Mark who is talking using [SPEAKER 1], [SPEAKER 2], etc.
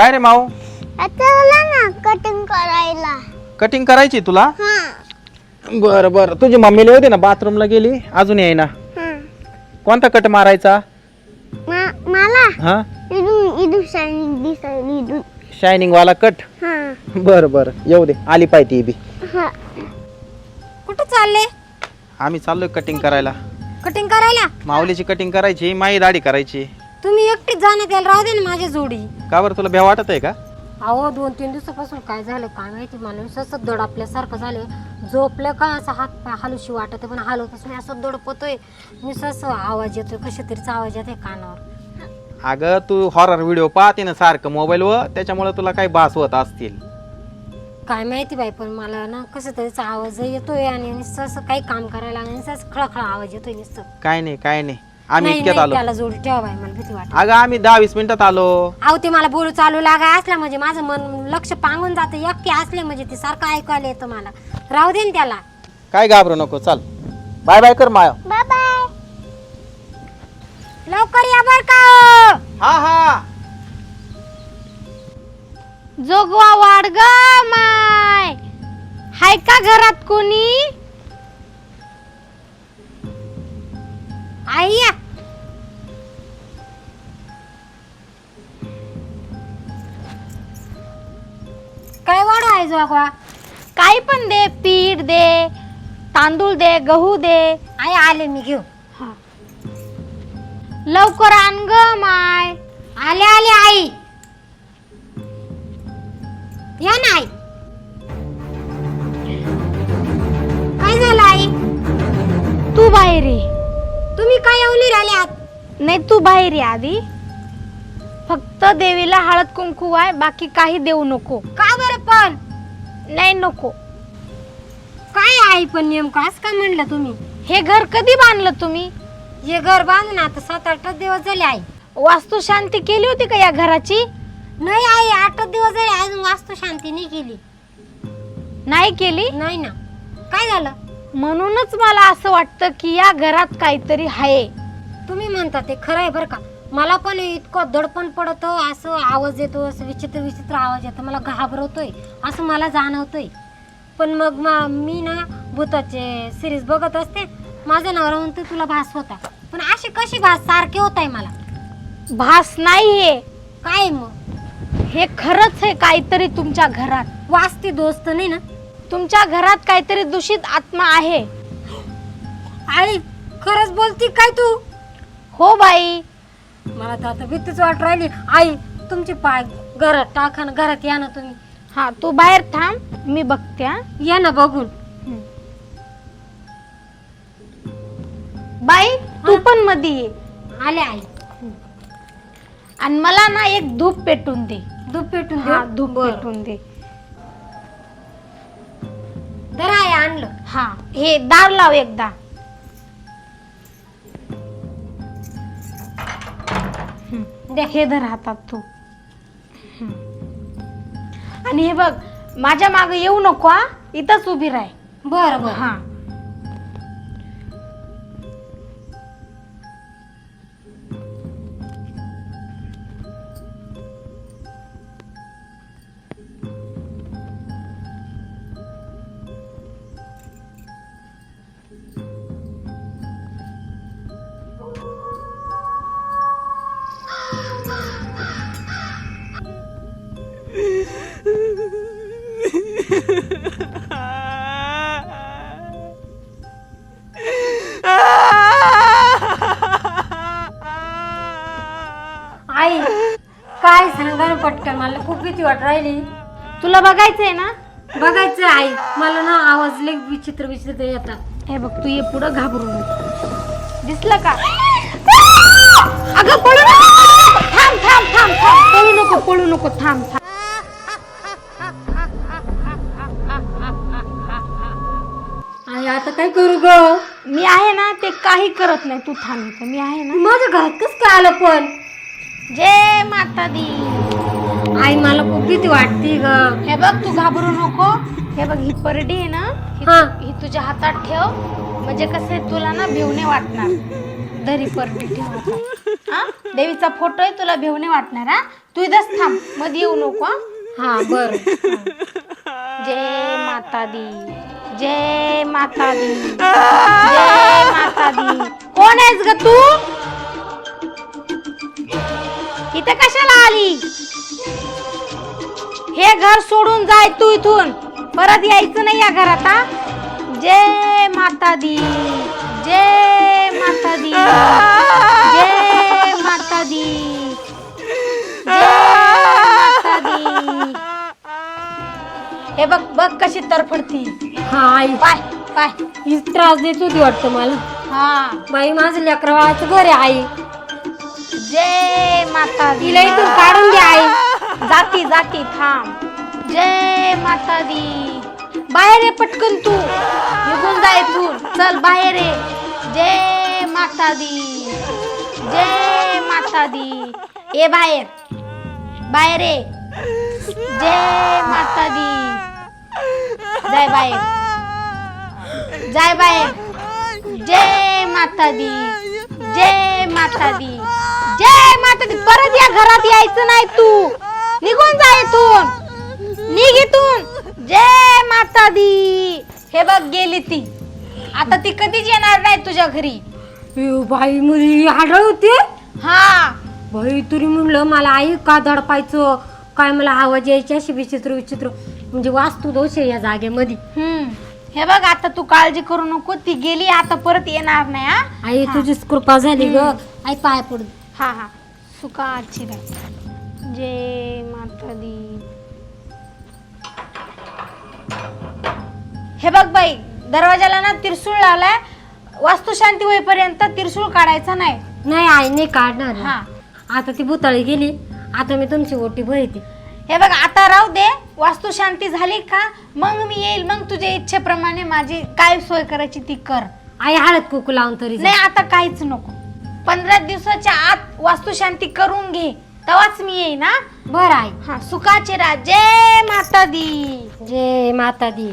[SPEAKER 1] काय रे माऊ?
[SPEAKER 2] आता ना कटिंग करायला.
[SPEAKER 1] कटिंग करायची तुला?
[SPEAKER 2] हा.
[SPEAKER 1] बर बर. तुझी मम्मीला होती ना बाथरूमला गेली? अजून येई ना
[SPEAKER 2] हा.
[SPEAKER 1] कोणता कट मारायचा?
[SPEAKER 2] मा- मला?
[SPEAKER 1] हा?
[SPEAKER 2] शायनिंग दिसायला इथून.
[SPEAKER 1] शायनिंग वाला कट
[SPEAKER 2] हा.
[SPEAKER 1] बर बर. येऊ दे. आली पाहिजे ती बी.
[SPEAKER 2] हा.
[SPEAKER 3] कुठं चालले?
[SPEAKER 1] आम्ही चाललोय कटिंग करायला.
[SPEAKER 3] कटिंग करायला?
[SPEAKER 1] माऊलीची कटिंग करायची माई दाढी करायची.
[SPEAKER 3] तुम्ही एकटीच जाण्यात यायला राहू दे ना माझी जोडी.
[SPEAKER 1] का बरं तुला भ्या वाटत आहे का?
[SPEAKER 3] अहो दोन तीन दिवसापासून काय झालं काय माहिती मला सतत दड आपल्यासारखं झालं झोपलं का असं हात पाय हलूशी वाटत पण हलवतच मी असं दडपतोय मी असं आवाज येतोय कशा तरीचा आवाज येतोय कानावर.
[SPEAKER 1] अगं तू हॉरर व्हिडिओ पाहते ना सारखं मोबाईलवर त्याच्यामुळे तुला काही बास होत असतील.
[SPEAKER 3] काय माहिती बाई पण मला ना कसं तरीचा आवाज येतोय आणि नुसतं असं काही काम करायला आणि नुसतं खळखळ आवाज येतोय नुसतं.
[SPEAKER 1] काय नाही काय नाही. आम्ही
[SPEAKER 3] नाही
[SPEAKER 1] इतक्यात
[SPEAKER 3] नाही
[SPEAKER 1] आलो.
[SPEAKER 3] त्याला जोडी ठेवा बाई मला भीती वाटत.
[SPEAKER 1] अगं आम्ही दहा वीस मिनिटात आलो.
[SPEAKER 3] अहो ते मला बोलू चालू लागाय असला म्हणजे माझं मन लक्ष पांगून जातं. एकटे असले म्हणजे ते सारखं ऐकायला येतं मला. राहू दे ना त्याला.
[SPEAKER 1] काय घाबरू नको चल. बाय बाय कर माया.
[SPEAKER 2] बाय बाय
[SPEAKER 3] लवकर या बर का हो.
[SPEAKER 1] हा हा.
[SPEAKER 2] जोगवा वाढ ग माय. हाय का घरात कोणी?
[SPEAKER 3] आई या. जोगवा
[SPEAKER 2] काही पण दे पीठ दे तांदूळ दे गहू दे.
[SPEAKER 3] आई आले मी घेऊ
[SPEAKER 2] लवकर आण ग माय.
[SPEAKER 3] आले आले आई. या ना आई. काय झालं आई?
[SPEAKER 2] तू बाहेर ये.
[SPEAKER 3] तुम्ही काय येऊन राहिले आत?
[SPEAKER 2] नाही तू बाहेर ये आधी. फक्त देवीला हळद कुंकू आहे बाकी काही देऊ नको.
[SPEAKER 3] का बरं?
[SPEAKER 2] नाही नको.
[SPEAKER 3] काय आई पण नेमकं? असं का म्हणलं तुम्ही?
[SPEAKER 2] हे घर कधी बांधलं तुम्ही?
[SPEAKER 3] हे घर बांधून आता सात आठ दिवस झाले आई.
[SPEAKER 2] वास्तू शांती केली होती का या घराची?
[SPEAKER 3] नाही आई आठ दिवस झाले अजून वास्तू शांती नाही केली.
[SPEAKER 2] नाही केली?
[SPEAKER 3] नाही ना. काय झालं?
[SPEAKER 2] म्हणूनच मला असं वाटतं की या घरात काहीतरी आहे.
[SPEAKER 3] तुम्ही म्हणता ते खरं आहे बरं का. मला पण इतकं दडपण पडतं असं आवाज येतो असं विचित्र विचित्र आवाज येतो. मला घाबरवतोय असं मला जाणवतोय. पण मग मा- मी ना भूताचे सिरीज बघत असते. माझा नवरा म्हणतो तुला भास होता. पण अशी कशी भास? सारखे होत आहे मला.
[SPEAKER 2] भास नाहीये.
[SPEAKER 3] काय मग?
[SPEAKER 2] हे खरंच आहे काहीतरी तुमच्या घरात.
[SPEAKER 3] वाचते दोस्त नाही ना?
[SPEAKER 2] तुमच्या घरात काहीतरी दूषित आत्मा आहे.
[SPEAKER 3] आई खरंच बोलती काय तू?
[SPEAKER 2] हो बाई.
[SPEAKER 3] मला तर आता भीतीच वाट राहिली. आई तुमचे पाय घरात टाका ना घरात या ना तुम्ही.
[SPEAKER 2] हा तू बाहेर थांब मी बघते हा.
[SPEAKER 3] या ना बघून.
[SPEAKER 2] बाई तू पण मध्ये ये.
[SPEAKER 3] आले आई.
[SPEAKER 2] आणि मला ना एक धूप पेटून दे.
[SPEAKER 3] दूध पेटून
[SPEAKER 2] हा
[SPEAKER 3] देऊ?
[SPEAKER 2] धूप
[SPEAKER 3] बरं.
[SPEAKER 2] पेटून दे.
[SPEAKER 3] धरा आई आणलं.
[SPEAKER 2] हा हे दार लाव एकदा.
[SPEAKER 3] दे
[SPEAKER 2] हे धर हातात तू. आणि हे बघ माझ्या मागे येऊ नको हा. इथंच उभी राह.
[SPEAKER 3] बरं बरं.
[SPEAKER 2] हा.
[SPEAKER 3] पटकन मला खूप भीती वाट राहिली.
[SPEAKER 2] तुला बघायचंय ना?
[SPEAKER 3] बघायचं आई. मला ना आवाज लई विचित्र विचित्र येतात.
[SPEAKER 2] हे बघ तू ये पुढं घाबरू नको. दिसलं का? अगं पळू नको. थांब थांब थांब थांब. पळू नको पळू नको. थांब थांब.
[SPEAKER 3] आई आता काय करू ग?
[SPEAKER 2] मी आहे ना ते काही करत नाही. तू थांब इथं. मी आहे ना.
[SPEAKER 3] माझ्या घरात कस काय आलं पण?
[SPEAKER 2] जय माता दी
[SPEAKER 3] आई मला खूप भीती वाटते ग.
[SPEAKER 2] हे बघ तू घाबरू नको. हे बघ ही परडी आहे ना ही
[SPEAKER 3] हा.
[SPEAKER 2] ही तुझ्या हातात ठेव. म्हणजे कसं आहे तुला ना भिवणे वाटणार. दरी परडी ठेव. हातात. हा? देवीचा फोटो आहे तुला भिवणे वाटणार हा? तू इथंच थांबमध्ये येऊ नको हा?
[SPEAKER 3] हा बर.
[SPEAKER 2] जय माता दी जय माता दी जय माता दी कोण आहेस ग तू? इथं कशाला आली? हे घर सोडून जाय तू इथून. परत यायचं नाही या घरात हा? जय माता दी जय माता दी जय माता दी जय माता दी हे बघ बघ कशी तरफडती
[SPEAKER 3] हा आई
[SPEAKER 2] पाय पाय.
[SPEAKER 3] ही त्रास देत होती वाटतं मला.
[SPEAKER 2] हा.
[SPEAKER 3] बाई माझं लेकरं बाळाचं घर आहे आई.
[SPEAKER 2] जय माता दी
[SPEAKER 3] तिला इथून काढून द्या आई.
[SPEAKER 2] जाती जाती थांब. जय माता दी बाहेर ये पटकन तू. निघून जा इथून. चल बाहेर ये. जय माता दी जय माता दी ये बाहेर. बाहेर ये. जय माता दी जाय बाहेर. जाय बाहेर. जय माता दी जय माता दी जय माता दी परत या घरात यायचं नाही तू. निघून जा इथून. निघ इथून. जय माता दी हे बघ गेली ती. आता ती कधीच येणार नाही तुझ्या घरी.
[SPEAKER 3] बाई मुली आढळ होते?
[SPEAKER 2] हा.
[SPEAKER 3] बाई तरी म्हणलं मला आई का दडपायचं? काय मला आवाज यायची अशी विचित्र विचित्र. म्हणजे वास्तू दोष आहे या जागेमध्ये.
[SPEAKER 2] हम्म. हे बघ आता तू काळजी करू नको. ती गेली आता परत येणार नाही हा.
[SPEAKER 3] आई तुझीच कृपा झाली ग. आई पाय पडू.
[SPEAKER 2] हा हा. सुखाची राह जय माता दी हे बघ बाई दरवाजाला ना तिरसूळ लावलाय. वास्तुशांती होईपर्यंत तिरसूळ काढायचा नाही.
[SPEAKER 3] नाही आई नाही काढणार.
[SPEAKER 2] हा.
[SPEAKER 3] आता ती भुताळी गेली. आता मी तुमची ओटी भरते.
[SPEAKER 2] हे बघ आता राहू दे. वास्तुशांती झाली का? मग मी येईल. मग तुझ्या इच्छेप्रमाणे माझी काय सोय करायची ती कर.
[SPEAKER 3] आई हळद कुकू लावून तरी जा.
[SPEAKER 2] नाही आता काहीच नको. पंधरा दिवसाच्या आत वास्तुशांती करून घे. तेव्हाच मी येईन हा?
[SPEAKER 3] बरं आई.
[SPEAKER 2] हा. सुखाची राह. जय माता दी
[SPEAKER 3] जय माता दी